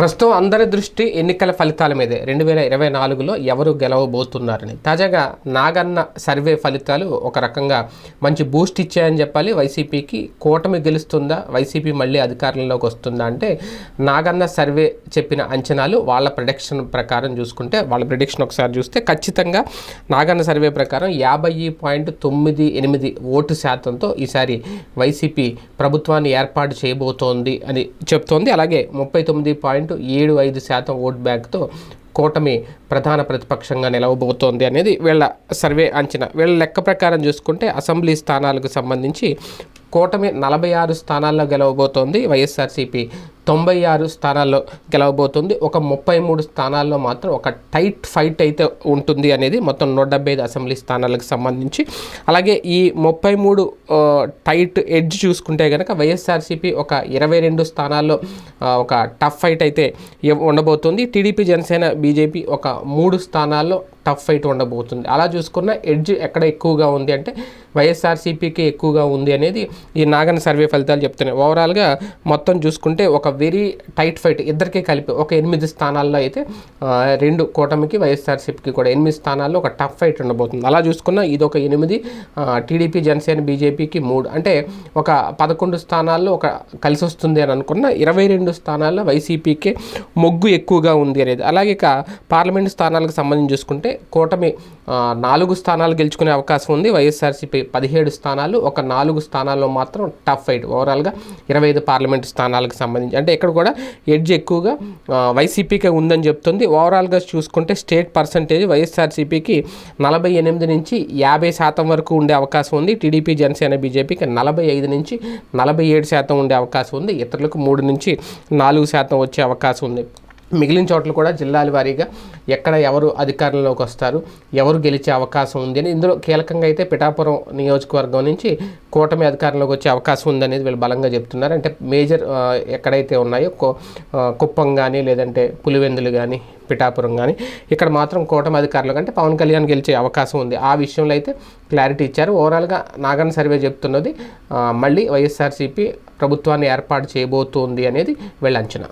ప్రస్తుతం అందరి దృష్టి ఎన్నికల ఫలితాల మీదే. రెండు వేల ఇరవై నాలుగులో ఎవరు గెలవబోతున్నారని. తాజాగా నాగన్న సర్వే ఫలితాలు ఒక రకంగా మంచి బూస్ట్ ఇచ్చాయని చెప్పాలి. వైసీపీకి కూటమి గెలుస్తుందా? వైసీపీ మళ్ళీ అధికారంలోకి వస్తుందా? అంటే నాగన్న సర్వే చెప్పిన అంచనాలు వాళ్ళ ప్రొడిక్షన్ ప్రకారం చూసుకుంటే వాళ్ళ ప్రొడిక్షన్ ఒకసారి చూస్తే ఖచ్చితంగా నాగన్న సర్వే ప్రకారం యాభై పాయింట్ తొమ్మిది ఎనిమిది ఓటు శాతంతో ఈసారి వైసీపీ ప్రభుత్వాన్ని ఏర్పాటు చేయబోతోంది అని చెప్తోంది. అలాగే ముప్పై తొమ్మిది పాయింట్ ఏడు ఐదు శాతం ఓట్ బ్యాక్తో కూటమి ప్రధాన ప్రతిపక్షంగా నిలవబోతోంది అనేది వీళ్ళ సర్వే అంచనా. వీళ్ళ లెక్క ప్రకారం చూసుకుంటే అసెంబ్లీ స్థానాలకు సంబంధించి కూటమి నలభై ఆరు స్థానాల్లో గెలవబోతోంది. వైఎస్ఆర్సీపీ తొంభై ఆరు స్థానాల్లో గెలవబోతుంది. ఒక ముప్పై మూడు స్థానాల్లో మాత్రం ఒక టైట్ ఫైట్ అయితే ఉంటుంది అనేది మొత్తం నూట డెబ్బై ఐదు అసెంబ్లీ స్థానాలకు సంబంధించి. అలాగే ఈ ముప్పై మూడు టైట్ ఎడ్జ్ చూసుకుంటే కనుక వైఎస్ఆర్సీపీ ఒక ఇరవై రెండు స్థానాల్లో ఒక టఫ్ ఫైట్ అయితే ఉండబోతుంది. టీడీపీ జనసేన బీజేపీ ఒక మూడు స్థానాల్లో టఫ్ ఫైట్ ఉండబోతుంది. అలా చూసుకున్న ఎడ్జ్ ఎక్కడ ఎక్కువగా ఉంది అంటే వైఎస్ఆర్సీపీకి ఎక్కువగా ఉంది అనేది ఈ నాగన్ సర్వే ఫలితాలు చెప్తున్నాయి. ఓవరాల్గా మొత్తం చూసుకుంటే ఒక వెరీ టైట్ ఫైట్ ఇద్దరికీ కలిపి ఒక ఎనిమిది స్థానాల్లో అయితే రెండు కూటమికి వైఎస్ఆర్సీపీకి కూడా ఎనిమిది స్థానాల్లో ఒక టఫ్ ఫైట్ ఉండబోతుంది. అలా చూసుకున్న ఇది ఒక ఎనిమిది టీడీపీ జనసేన బీజేపీకి మూడు. అంటే ఒక పదకొండు స్థానాల్లో ఒక కలిసి వస్తుంది అని అనుకున్న ఇరవై రెండు స్థానాల్లో వైసీపీకి మొగ్గు ఎక్కువగా ఉంది అనేది. అలాగే ఇక పార్లమెంట్ స్థానాలకు సంబంధించి చూసుకుంటే కూటమి నాలుగు స్థానాలు గెలుచుకునే అవకాశం ఉంది. వైఎస్ఆర్సీపీ పదిహేడు స్థానాలు ఒక నాలుగు స్థానాల్లో మాత్రం టఫ్ ఫైట్. ఓవరాల్గా ఇరవై ఐదు పార్లమెంట్ స్థానాలకు సంబంధించి అంటే ఇక్కడ కూడా ఎడ్జ్ ఎక్కువగా వైసీపీకే ఉందని చెప్తుంది. ఓవరాల్గా చూసుకుంటే స్టేట్ పర్సంటేజ్ వైఎస్ఆర్సీపీకి నలభై ఎనిమిది నుంచి యాభై శాతం వరకు ఉండే అవకాశం ఉంది. టీడీపీ జనసేన బీజేపీకి నలభై ఐదు నుంచి నలభై ఏడు శాతం ఉండే అవకాశం ఉంది. ఇతరులకు మూడు నుంచి నాలుగు శాతం వచ్చే అవకాశం ఉంది. మిగిలిన చోట్ల కూడా జిల్లాల వారీగా ఎక్కడ ఎవరు అధికారంలోకి వస్తారు ఎవరు గెలిచే అవకాశం ఉంది అని ఇందులో కీలకంగా అయితే పిఠాపురం నియోజకవర్గం నుంచి కూటమి అధికారంలోకి వచ్చే అవకాశం ఉందనేది వీళ్ళు బలంగా చెప్తున్నారు. అంటే మేజర్ ఎక్కడైతే ఉన్నాయో కో- కుప్పం కానీ లేదంటే పులివెందులు కానీ పిఠాపురం కానీ ఇక్కడ మాత్రం కూటమి అధికారులు కంటే పవన్ కళ్యాణ్ గెలిచే అవకాశం ఉంది. ఆ విషయంలో అయితే క్లారిటీ ఇచ్చారు. ఓవరాల్గా నాగన్ సర్వే చెప్తున్నది మళ్ళీ వైఎస్ఆర్సీపీ ప్రభుత్వాన్ని ఏర్పాటు చేయబోతోంది అనేది వీళ్ళ అంచనా.